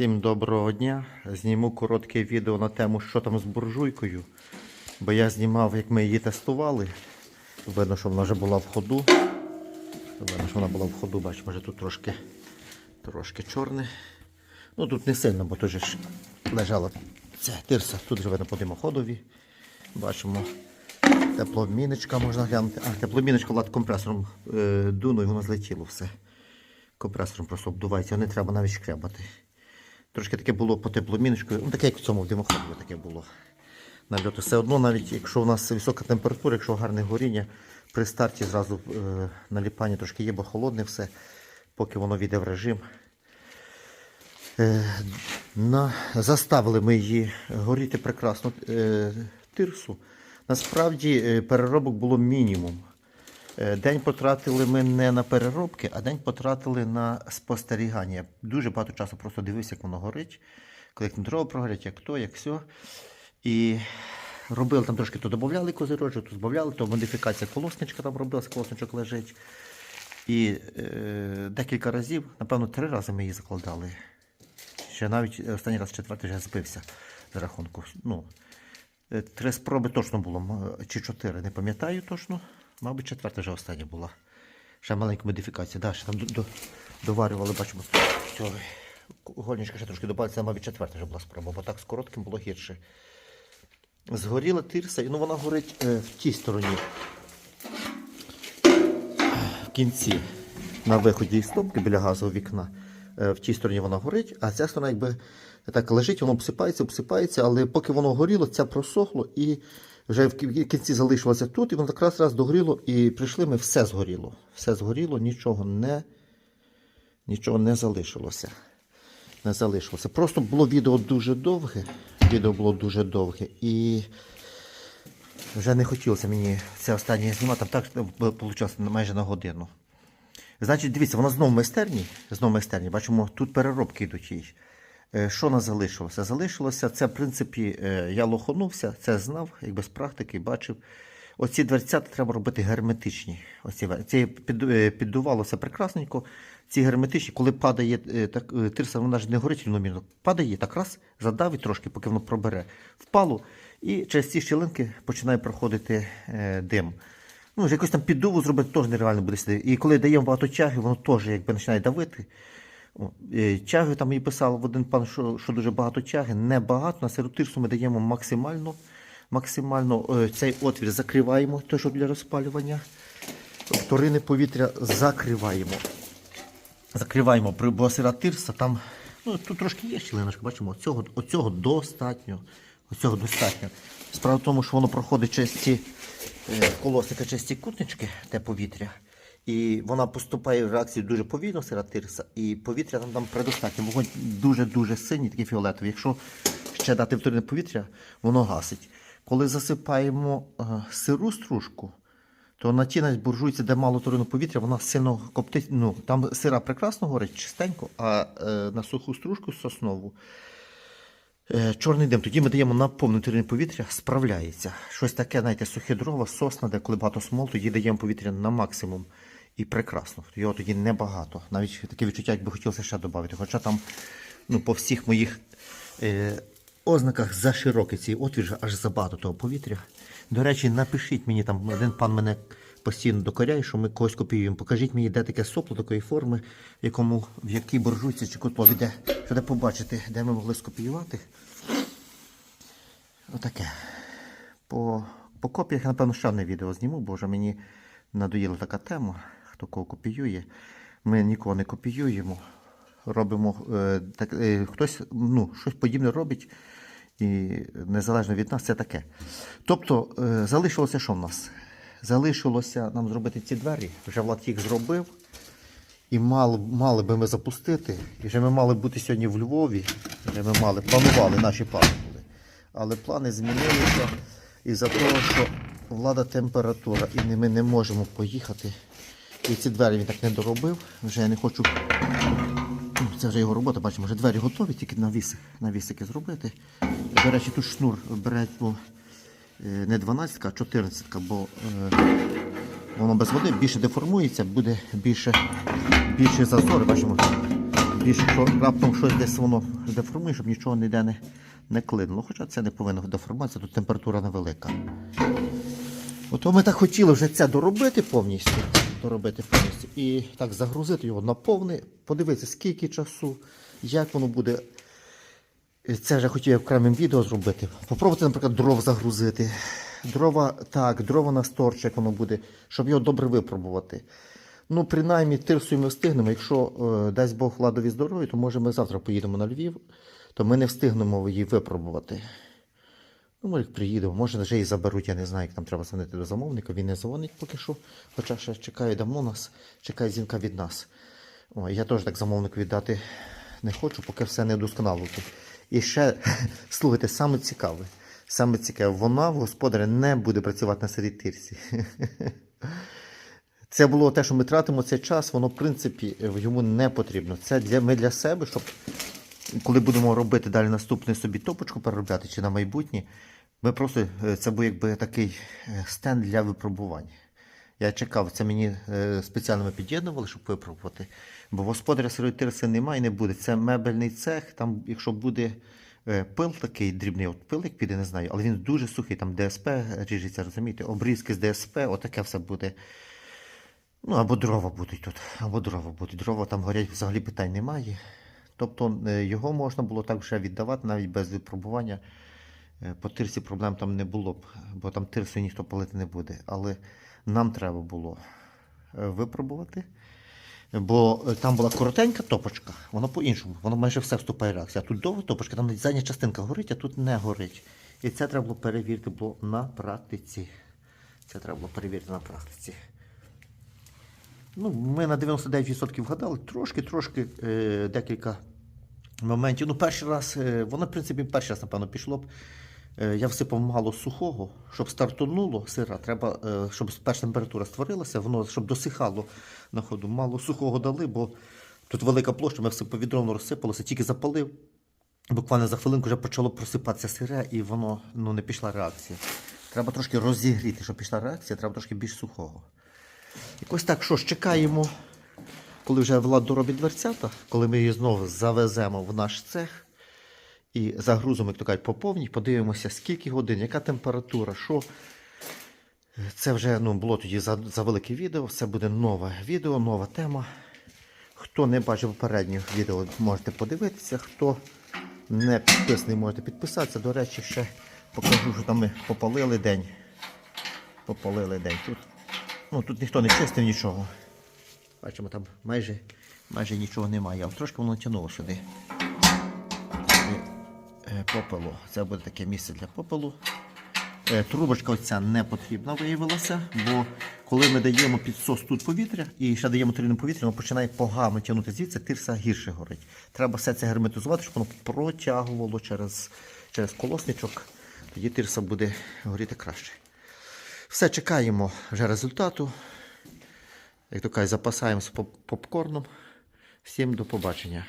Всім доброго дня. Зніму коротке відео на тему, що там з буржуйкою. Бо я знімав, як ми її тестували. Видно, що вона вже була в ходу. Видно, що вона була в ходу, бачимо, може тут трошки, трошки чорне. Ну тут не сильно, бо тут же ж лежала ця тирса, тут же видно по димоходові. Бачимо тепломіночка можна глянути. А, тепломіночка влад компресором е, дуну і воно злетіло все. Компресором просто обдувається, не треба навіть шкрябати. Трошки таке було по тепломіночку, ну таке як в цьому в димоході таке було. Нальоти. Все одно, навіть якщо у нас висока температура, якщо гарне горіння, при старті зразу е, наліпання трошки є, бо холодне все, поки воно війде в режим. Е, на, заставили ми її горіти прекрасно е, тирсу. Насправді е, переробок було мінімум. Е, День потратили ми не на переробки, а день потратили на спостерігання. Я Дуже багато часу просто дивився, як воно горить, коли як дрова прогорять, як то, як все. І робили там трошки то додавали козирожок, то збавляли, то модифікація колосничка там робилася, колосничок лежить. І е, декілька разів, напевно, три рази ми її закладали. Ще навіть останній раз четвертий вже збився з рахунку. Ну, е, три спроби точно було, чи чотири, не пам'ятаю точно. Мабуть, четверта вже остання була. Ще маленька модифікація. Да, ще там до, до, доварювали, бачимо. Цього, гольничка ще трошки добавили, це, мабуть, четверта вже була спроба, бо так з коротким було гірше. Згоріла тирса, і ну вона горить е, в тій стороні. В кінці на виході із стопки біля газового вікна. Е, В тій стороні вона горить, а ця сторона якби так лежить, воно обсипається, обсипається, але поки воно горіло, це просохло і вже в кінці залишилося тут, і воно якраз раз догоріло, і прийшли ми, все згоріло. Все згоріло, нічого не, нічого не залишилося. Не залишилося. Просто було відео дуже довге. Відео було дуже довге. І вже не хотілося мені це останнє знімати, так вийшло майже на годину. Значить, дивіться, вона знову майстерні. Знову майстерні. Бачимо, тут переробки йдуть їй. Е, Що нас залишилося? Залишилося, це, в принципі, е, я лоханувся, це знав, якби з практики бачив. Оці дверцята треба робити герметичні. Оці, вер- ці під, е, піддувалося прекрасненько. Ці герметичні, коли падає е, так, тирса, вона ж не горить рівномірно. Падає, так раз, задавить трошки, поки воно пробере. Впало, і через ці щілинки починає проходити дим. Ну, якось там піддуву зробити теж нереально буде сидіти. І коли даємо багато тяги, воно теж якби починає давити. Е, Тяги там і писав один пан, що, що дуже багато тяги. Небагато. На сиротирсу ми даємо максимально. максимально е, цей отвір закриваємо, що для розпалювання. Вторинне повітря закриваємо. Закриваємо, бо сира тирса там. Ну, тут трошки є щілиночка, бачимо, оцього, оцього достатньо. Оцього достатньо. Справа в тому, що воно проходить через ці е, колосника, через ці кутнички, те повітря. І вона поступає в реакцію дуже повільно, сира тирса, і повітря там, там предостатньо. Вогонь дуже-дуже синій, такий фіолетовий. Якщо ще дати вторинне повітря, воно гасить. Коли засипаємо е, сиру стружку, то на тій навіть де мало турину повітря, вона сильно коптить. Ну, там сира прекрасно горить, чистенько, а е, на суху стружку соснову е, чорний дим. Тоді ми даємо на повну повітря, справляється. Щось таке, знаєте, сухе дрова, сосна, де коли багато смол, тоді даємо повітря на максимум. І прекрасно. Його тоді небагато. Навіть таке відчуття, якби хотілося ще додати. Хоча там ну, по всіх моїх е, ознаках за широкий цей отвір, аж забагато того повітря. До речі, напишіть мені, там один пан мене постійно докоряє, що ми когось копіюємо. Покажіть мені, де таке сопло такої форми, в якому, в якій боржуйці чи котлові, де, де побачити, де ми могли скопіювати. Отаке. По, по копіях, напевно, ще одне відео зніму, бо вже мені надоїла така тема, хто кого копіює. Ми нікого не копіюємо. Робимо е, так, е, хтось ну, щось подібне робить, і незалежно від нас це таке. Тобто, е, залишилося що в нас? Залишилося нам зробити ці двері. Вже Влад їх зробив. І мали, мали би ми запустити. І вже ми мали бути сьогодні в Львові. Вже ми мали, планували, наші плани були. Але плани змінилися із-за того, що влада температура, і ми не можемо поїхати. І ці двері він так не доробив. Вже я не хочу. Ну, Це вже його робота, бачимо, вже двері готові, тільки навісик, навісики зробити. До речі, тут шнур бере не 12, а 14, бо е, воно без води більше деформується, буде більше, більше зазори. Бачимо, більш якщо раптом щось десь воно деформує, щоб нічого ніде не, не клинуло. Хоча це не повинно деформуватися, тут температура невелика. Ото ми так хотіли вже це доробити повністю. Доробити повністю. І так загрузити його на повне, подивитися, скільки часу, як воно буде. Це вже хотів я окремим відео зробити. Попробувати, наприклад, дров загрузити. Дрова, так, дрова на сторч, як воно буде, щоб його добре випробувати. Ну, принаймні, тирсою ми встигнемо. Якщо е, дасть Бог владові здоров'я, то може ми завтра поїдемо на Львів, то ми не встигнемо її випробувати. Ну, може, приїдемо, може вже і заберуть, я не знаю, як там треба дзвонити до замовника. Він не дзвонить поки що, хоча ще чекає давно нас, чекає дзвінка від нас. О, я теж так замовнику віддати не хочу, поки все не досконало. І ще, слухайте, саме цікаве, саме цікаве, вона в господаря не буде працювати на сирій тирсі. Це було те, що ми тратимо цей час, воно, в принципі, йому не потрібно. Це для, ми для себе, щоб коли будемо робити далі наступний собі топочку переробляти чи на майбутнє, ми просто е, це був якби такий е, стенд для випробувань. Я чекав, це мені е, спеціально ми під'єднували, щоб випробувати. Бо господаря сирої тирси немає і не буде. Це мебельний цех. Там, якщо буде пил такий дрібний, от пил, як піде, не знаю, але він дуже сухий, там ДСП ріжеться, розумієте, обрізки з ДСП, отаке все буде. Ну, або дрова будуть тут, або дрова будуть. Дрова там горять взагалі питань немає. Тобто е, його можна було так вже віддавати навіть без випробування. Е, По тирсі проблем там не було б, бо там тирсу ніхто палити не буде. Але нам треба було е, випробувати. Бо там була коротенька топочка, воно по-іншому, воно майже все вступає в реакцію. А тут довга топочка, там задня частинка горить, а тут не горить. І це треба було перевірити було на практиці. Це треба було перевірити на практиці. Ну, ми на 99% вгадали, трошки-трошки е, декілька моментів. Ну, перший раз, е, воно, в принципі, перший раз, напевно, пішло б. Е, я всипав мало сухого, щоб стартонуло сира. Треба, е, щоб перша температура створилася, воно щоб досихало на ходу. Мало сухого дали, бо тут велика площа, ми все повідровно розсипалося, тільки запалив. Буквально за хвилинку вже почало просипатися сире, і воно ну, не пішла реакція. Треба трошки розігріти, щоб пішла реакція, треба трошки більш сухого. Якось так, що ж, чекаємо, коли вже Влад доробить дверцята, коли ми її знову завеземо в наш цех і загрузимо, як то кажуть, по подивимося, скільки годин, яка температура, що. Це вже ну, було тоді за, за велике відео, це буде нове відео, нова тема. Хто не бачив попередніх відео, можете подивитися. Хто не підписаний, можете підписатися. До речі, ще покажу, що там ми попалили день. Попалили день. Тут, ну, тут ніхто не чистив нічого. Бачимо, там майже, майже нічого немає. Трошки воно тянуло сюди. Е, Попелу. Це буде таке місце для попелу. Е, Трубочка оця не потрібна виявилася, бо коли ми даємо підсос тут повітря і ще даємо турійне повітря, воно починає погано тягнути звідси, тирса гірше горить. Треба все це герметизувати, щоб воно протягувало через, через колосничок. Тоді тирса буде горіти краще. Все, чекаємо вже результату. Як то кажуть, запасаємося поп- попкорном. Всім до побачення.